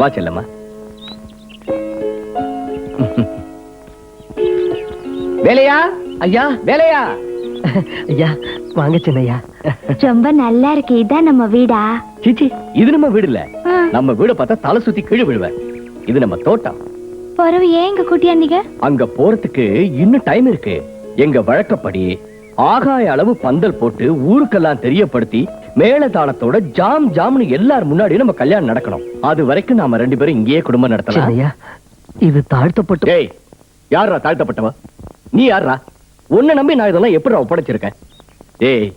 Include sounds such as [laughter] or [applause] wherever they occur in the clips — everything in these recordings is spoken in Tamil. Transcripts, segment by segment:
வா செல்லம்மா. வேலையா? ஐயா வேலையா? ஐயா வாங்க சின்னையா. ரொம்ப நல்லா இருக்கு. இதான் நம்ம வீடா? சீச்சி இது நம்ம வீடு இல்ல நம்ம வீட பார்த்தா தலை சுத்தி கீழே விழுவேன் இது நம்ம தோட்டம். பிறவு ஏன் இங்க கூட்டியாந்தீங்க அங்க போறதுக்கு இன்னும் டைம் இருக்கு. எங்க வழக்கப்படி ஆகாய அளவு பந்தல் போட்டு ஊருக்கெல்லாம் தெரியப்படுத்தி மேளதாளத்தோட ஜாம் ஜாம்னு எல்லார் முன்னாடி நம்ம கல்யாணம் நடக்கணும். அது வரைக்கும் நாம ரெண்டு பேரும் இங்கேயே குடும்பம் நடத்தலாம். இது தாழ்த்தப்பட்டு டேய் யாரா தாழ்த்தப்பட்டவ? நீ யாரா உன்னை நம்பி நான் இதெல்லாம் எப்படி ஒப்படைச்சிருக்கேன்? டேய்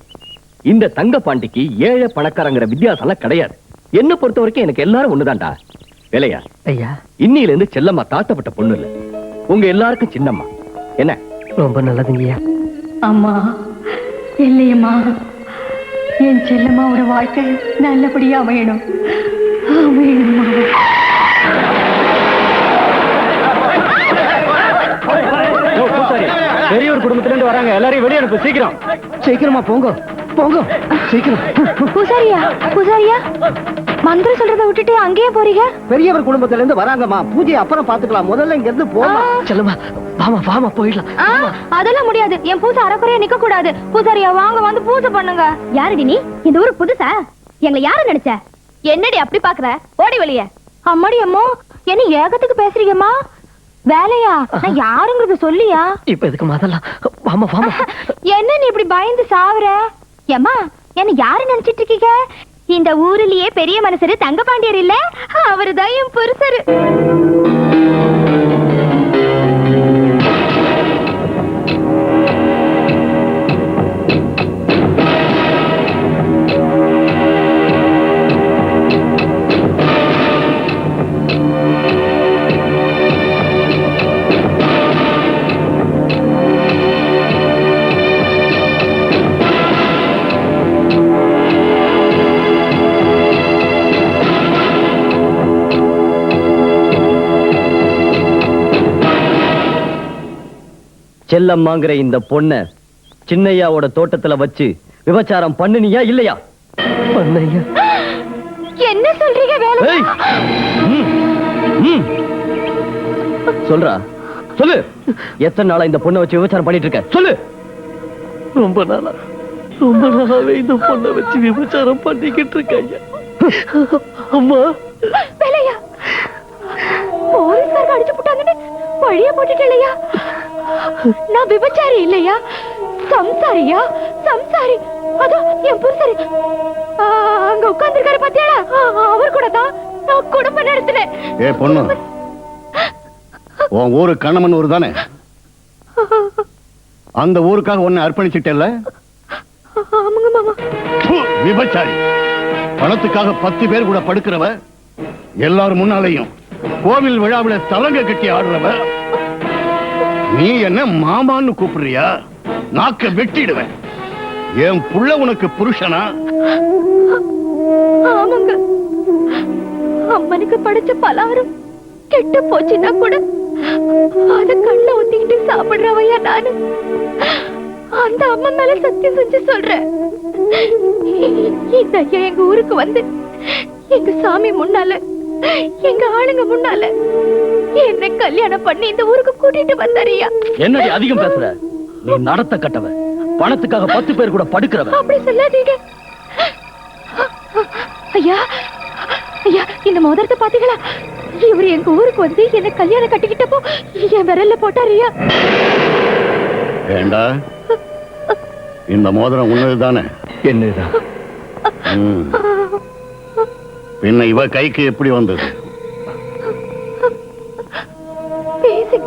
இந்த தங்க பாண்டிக்கு ஏழை பணக்காரங்கிற வித்தியாசம்லாம் கிடையாது. என்ன பொறுத்த வரைக்கும் எனக்கு எல்லாரும் ஒண்ணுதான்டா. வேலையா? ஐயா. இன்னில இருந்து செல்லம்மா தாழ்த்தப்பட்ட பொண்ணு இல்ல. உங்க எல்லாருக்கும் சின்னம்மா. என்ன? ரொம்ப நல்லதுங்கய்யா. அம்மா இல்லையம்மா. என் செல்லம்மாவோட வாழ்க்கை நல்லபடியா அமையணும். அமையணும்மா பெரியவர் குடும்பத்துல இருந்து வராங்க. எல்லாரையும் வெளியே அனுப்பு. சீக்கிரம். சீக்கிரமா போங்க. போங்க. சீக்கிரம். பூசாரியா பூசாரியா மந்திரம் சொல்றத விட்டுட்டு அங்கேயே போறீங்க? பெரியவர் குடும்பத்துல இருந்து வராங்கம்மா. பூஜையை அப்புறம் பாத்துக்கலாம் முதல்ல இங்க இருந்து போமா செல்லம்மா வாமா வாமா போயிடலாம். அதெல்லாம் முடியாது. என் பூசை அறக்குறையா நிக்க கூடாது பூசாரியா வாங்க வந்து பூஜை பண்ணுங்க. யாருடி நீ? இந்த ஊரு புதுசா? எங்களை யாரு நினைச்ச? என்னடி அப்படி பாக்குற? ஓடி வெளிய. அம்மாடி அம்மோ என்ன ஏகத்துக்கு பேசுறீங்கம்மா? வேலையா? நான் யாருங்கிறது சொல்லியா? இப்ப எதுக்கு அதெல்லாம்? வாமா வாமா. [laughs] என்ன நீ இப்படி பயந்து சாவுற? ஏம்மா என்ன யாரு நினைச்சிட்டு இருக்கீங்க? இந்த ஊரிலேயே பெரிய மனுஷரு தங்கபாண்டியர் இல்ல? அவருதான் என் புருஷரு. செல்லம்மாங்கிற இந்த பொண்ண சின்னையாவோட தோட்டத்துல வச்சு விபச்சாரம் பண்ணுனியா இல்லையா? பண்ணையா? என்ன சொல்றீங்க வேலை? ஏய்! ம், ம். சொல்றா. சொல்லு. எத்தனை நாளா இந்த பொண்ணை வச்சு விபச்சாரம் பண்ணிட்டு இருக்க சொல்லு. ரொம்ப நாளா ரொம்ப நாளாவே இந்த பொண்ணை வச்சு விபச்சாரம் பண்ணிக்கிட்டு இருக்காங்க அம்மா. வேலையா? போலீஸ்காரங்க அடிச்சு போட்டாங்கன்னு பழிய போட்டுட்டு இல்லையா? நான் விபச்சாரி இல்லையா? சம்சாரியா? சம்சாரி. அதோ என் புருஷரு. அங்க உட்கார்ந்திருக்காரு பாத்தியாடா? அவர் கூட தான். நான் குடும்பம் நடத்தினேன் ஏ பொண்ணு. உன் ஊரு கண்ணமன் ஊர் தானே? அந்த ஊருக்காக உன்னை ப்பு, விபச்சாரி. பணத்துக்காக பத்து பேர் கூட படுக்கிறவ எல்லாரும் முன்னாலேயும் கோவில் விழாவில தலங்க கட்டி ஆடுறவ நீ என்ன மாமான்னு கூப்பிடுறியா? நாக்க வெட்டிடுவேன். என் புள்ள உனக்கு புருஷனா? ஆமாங்க. அம்மனுக்கு படைச்ச பலாரம் கெட்டு போச்சுன்னா கூட அத கண்ண ஊத்திக்கிட்டு சாப்பிடுறவையா நானு? அந்த அம்மா மேல சத்தியம் செஞ்சு சொல்றேன் இந்த ஐயா எங்க ஊருக்கு வந்து எங்க சாமி முன்னால எங்க ஆளுங்க முன்னால கல்யாணம் பண்ணி இந்த ஊருக்கு கூட்டிட்டு வந்தாரியா என்னடி அதிகம் பேசுற? நீ நடத்த கட்டவ பணத்துக்காக பத்து பேர் கூட படுக்கிறவ அப்படி சொல்லாதீங்க. ஐயா ஐயா இந்த மோதிரத்தை பாத்தீங்களா இவர் எங்க ஊருக்கு வந்து என்ன கல்யாணம் கட்டிக்கிட்டப்போ என் விரல்ல போட்டாரியா ஏண்டா? இந்த மோதிரம் உன்னதுதானே? என்னதான். பின்ன இவ கைக்கு எப்படி வந்தது?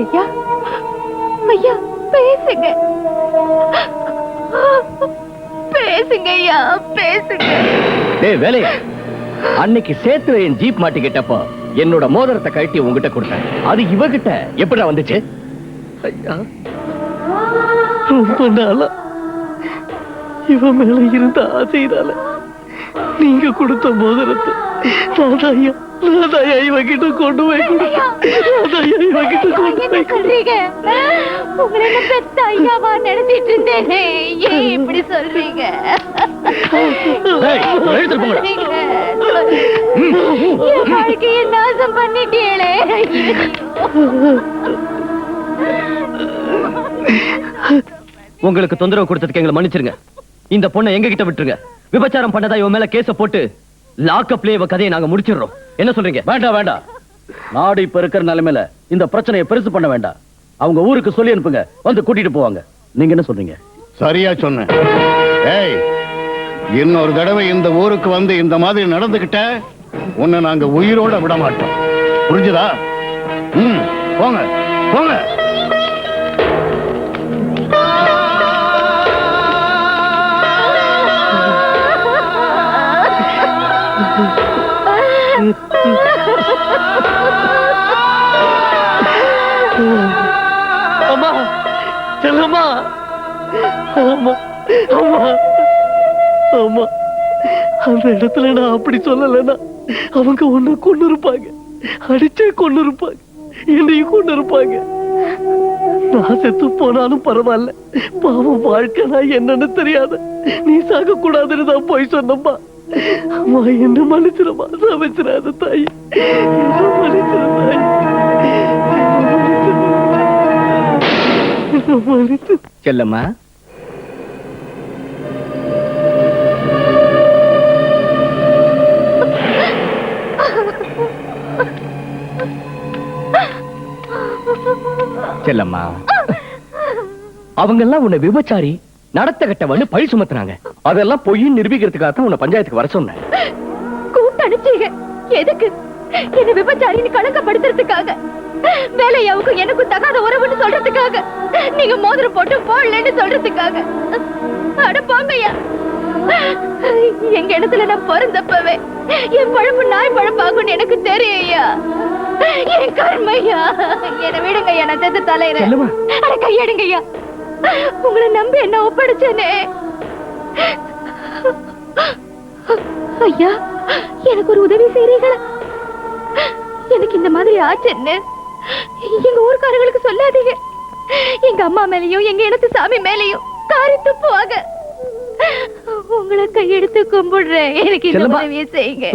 ஐயா ஐயா பேசுங்க. பேசுங்க ஐயா பேசுங்க. டேய் வேலையா? அன்னைக்கு சேத்துல என் ஜீப் மாட்டிக்கிட்டப்போ என்னோட மோதிரத்தை கழட்டி உங்ககிட்ட கொடுத்தேன். அது இவகிட்ட எப்படிடா வந்துச்சு? ஐயா ரொம்ப நாளா இவன் மேல இருந்த ஆசையினால நீங்க கொடுத்த மோதிரத்தை நாதாயா இவகிட்ட கொண்டு போய் இவகிட்ட கொண்டு போய் சொல்றீங்க உங்களை என்ன பெத்த ஐயாவா நடத்திட்டு இருந்தேனே ஏன் இப்படி சொல்றீங்க ஏய், எடுத்துட்டு போங்கடா. சொல்றீங்க? வாழ்க்கையை நாசம் பண்ணிட்டீங்களே உங்களுக்கு தொந்தரவு கொடுத்ததுக்கு எங்களை மன்னிச்சிருங்க இந்த பொண்ணை எங்க கிட்ட விட்டுருங்க விபச்சாரம் பண்ணதா இவன் மேல கேஸ போட்டு லாக்அப்லயே இவ கதையை நாங்க முடிச்சிடுறோம். என்ன சொல்றீங்க? வேண்டாம் வேண்டாம். நாடு இப்ப இருக்கிற நிலைமையில இந்த பிரச்சனையை பெருசு பண்ண வேண்டாம். அவங்க ஊருக்கு சொல்லி அனுப்புங்க. வந்து கூட்டிட்டு போவாங்க. நீங்க என்ன சொல்றீங்க? சரியா சொன்ன ஏய் இன்னொரு தடவை இந்த ஊருக்கு வந்து இந்த மாதிரி நடந்துகிட்ட உன்னை நாங்க உயிரோட விட மாட்டோம். புரிஞ்சுதா? ம் போங்க போங்க. அம்மா செல்லம்மா. அம்மா அம்மா. அம்மா அந்த இடத்துல நான் அப்படி சொல்லலைன்னா அவங்க ஒண்ணு கொண்டு இருப்பாங்க அடிச்சே கொண்டு இருப்பாங்க என்னையும் கொண்டு இருப்பாங்க நான் செத்து போனாலும் பரவாயில்ல. பாவம் வாழ்க்கை நான் என்னன்னு தெரியாத. நீ சாக கூடாதுன்னு தான் போய் சொன்னப்பா அம்மா என்ன மன்னிச்சிரமா சமைச்சிடாத தாய். என்ன மன்னிச்சிட தாய். செல்லம்மா. செல்லம்மா. அவங்க எல்லாம் உன்னை விபச்சாரி. நடத்த கட்டவன்னு பழி சுமத்துறாங்க. அதெல்லாம் பொய்ன்னு நிரூபிக்கிறதுக்காக தான் உன்னை பஞ்சாயத்துக்கு வர சொன்னேன். கூட்டணிச்சீங்க எதுக்கு? என்ன விபச்சாரின்னு கணக்கப்படுத்துறதுக்காக வேலையாவுக்கும் எனக்கும் தகாத உறவுன்னு சொல்றதுக்காக. நீங்க மோதிரம் போட்டு போடலன்னு சொல்றதுக்காக. அட போங்கய்யா எங்க இடத்துல நான் பிறந்தப்பவே என் பழப்பு நாய் பழப்பாகும்னு எனக்கு தெரியும் ஐயா என் கர்மையா. என்னை விடுங்க நான் செத்து தலையிறேன். அட கையெடுங்க ஐயா உங்களை நம்பி என்ன ஒப்படைச்சேனே. ஐயா எனக்கு ஒரு உதவி செய்றீங்களா எனக்கு இந்த மாதிரி ஆச்சுன்னு எங்க ஊர்க்காரங்களுக்கு சொல்லாதீங்க. எங்க அம்மா மேலயும் எங்க இனத்து சாமி மேலயும் காரி துப்புவாங்க உங்களை கையெடுத்து கும்பிடுறேன். எனக்கு இந்த. உதவியை செய்யுங்க.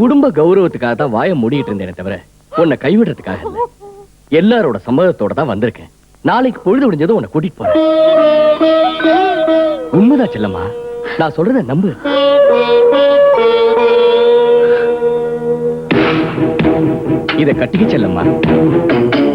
குடும்ப கௌரவத்துக்காக தான் வாயை மூடிட்டு இருந்தேனே தவிர உன்னை கைவிடுறதுக்காக எல்லாரோட சம்மதத்தோட தான் வந்திருக்கேன். நாளைக்கு பொழுது விடிஞ்சதும் உன்னை கூட்டிட்டு போறேன். உண்மைதான் செல்லம்மா. நான் சொல்றத நம்பு. இத கட்டிக்க செல்லம்மா.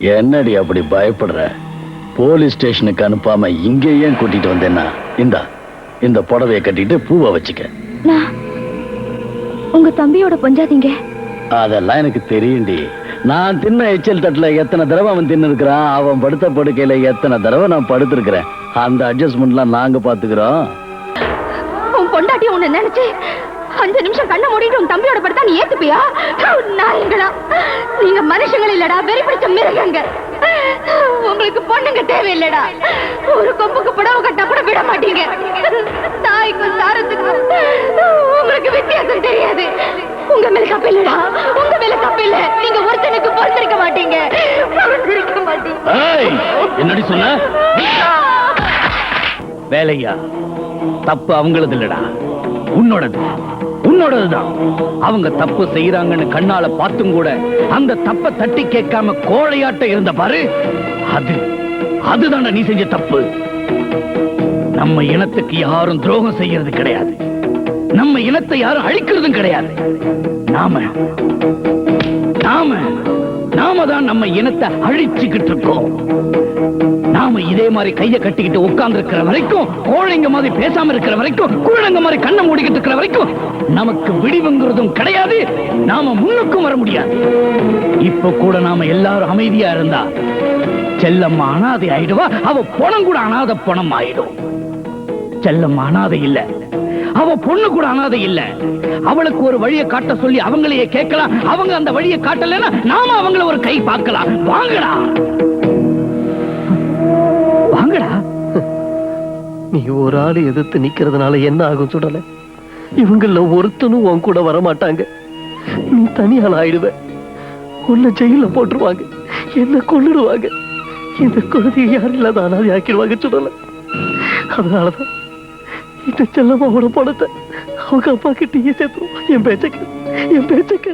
என்னடி அப்படி பயப்படுற? போலீஸ் ஸ்டேஷனுக்கு அனுப்பாம இங்க ஏன் கூட்டிட்டு வந்தேன்னா? இந்தா இந்த புடவைய கட்டிட்டு பூவை வச்சுக்க. உங்க தம்பியோட பொஞ்சாதீங்க. அதெல்லாம் எனக்கு தெரியும்டி. நான் தின்ன எச்சல் தட்டுல எத்தனை தடவை அவன் தின்னு இருக்கிறான் அவன் படுத்த படுக்கையில எத்தனை தடவை நான் படுத்திருக்கிறேன்? அந்த அட்ஜஸ்ட்மெண்ட்லாம் நாங்க பாத்துக்கிறோம். பொண்டாட்டி உன்னை நினைச்சு அஞ்சு நிமிஷம் கண்ணை மூடிட்டு உன் தம்பியோட படுத்தா நீ ஏத்துப்பியா? நாயங்களா நீங்க மனுஷங்கள் இல்லடா வெறி பிடிச்ச மிருகங்க உங்களுக்கு பொண்ணுங்க தேவையில்லடா. ஒரு கொம்புக்கு புடவை கட்டா கூட விட மாட்டீங்க. தாய்க்கும் சாரத்துக்கும் உங்களுக்கு வித்தியாசம் தெரியாது. உங்க மேல தப்பு இல்லடா. உங்க மேல தப்பு இல்ல. நீங்க ஒருத்தனுக்கு பொறுத்திருக்க மாட்டீங்க. பொறுத்திருக்க மாட்டீங்க. என்னடி சொன்ன? வேலையா? தப்பு அவங்களது இல்லடா. உன்னோடது. உன்னோடதுதான். அவங்க தப்பு செய்யறாங்கன்னு கண்ணால பார்த்தும் கூட அந்த தப்ப தட்டி கேட்காம கோழையாட்ட இருந்த பாரு அது அதுதான்டா நீ செஞ்ச தப்பு. நம்ம இனத்துக்கு யாரும் துரோகம் செய்யறது கிடையாது. நம்ம இனத்தை யாரும் அழிக்கிறதும் கிடையாது. நாம நாம. நாம தான் நம்ம இனத்தை அழிச்சுக்கிட்டு இருக்கோம். நாம இதே மாதிரி கைய கட்டிக்கிட்டு உட்கார்ந்து இருக்கிற வரைக்கும் கோழைங்க மாதிரி பேசாம இருக்கிற வரைக்கும் குழந்தைங்க மாதிரி கண்ணை மூடிக்கிட்டு இருக்கிற வரைக்கும் நமக்கு விடிவுங்கிறதும் கிடையாது நாம முன்னுக்கும் வர முடியாது. இப்ப கூட நாம எல்லாரும் அமைதியா இருந்தா செல்லம்மா அனாதை ஆயிடுவா அவ பணம் கூட அனாதை பணம் ஆயிடும். செல்லம்மா அனாதை இல்ல. அவ பொண்ணு கூட அனாதை இல்ல. அவளுக்கு ஒரு வழியை காட்ட சொல்லி அவங்களையே கேட்கலாம். அவங்க அந்த வழியை காட்டலைன்னா நாம அவங்கள ஒரு கை பார்க்கலாம். வாங்கடா. வாங்கடா. நீ ஒரு ஆளு எதிர்த்து நிக்கிறதுனால என்ன ஆகும் சுடல? இவங்கள ஒருத்தனும் உன் கூட வர மாட்டாங்க நீ தனியால் ஆயிடுவ. உன்னை ஜெயில போட்டுருவாங்க. என்ன கொன்னுடுவாங்க. இந்த குழந்தைய யாரும் இல்லாத அனாதை ஆக்கிடுவாங்க சுடல. அதனாலதான் இந்த செல்லம்மாவோட பணத்தை? அவங்க அப்பா கிட்டேயே சேர்த்துருவோம் என் பேச்சக்கு என் பேச்சக்கு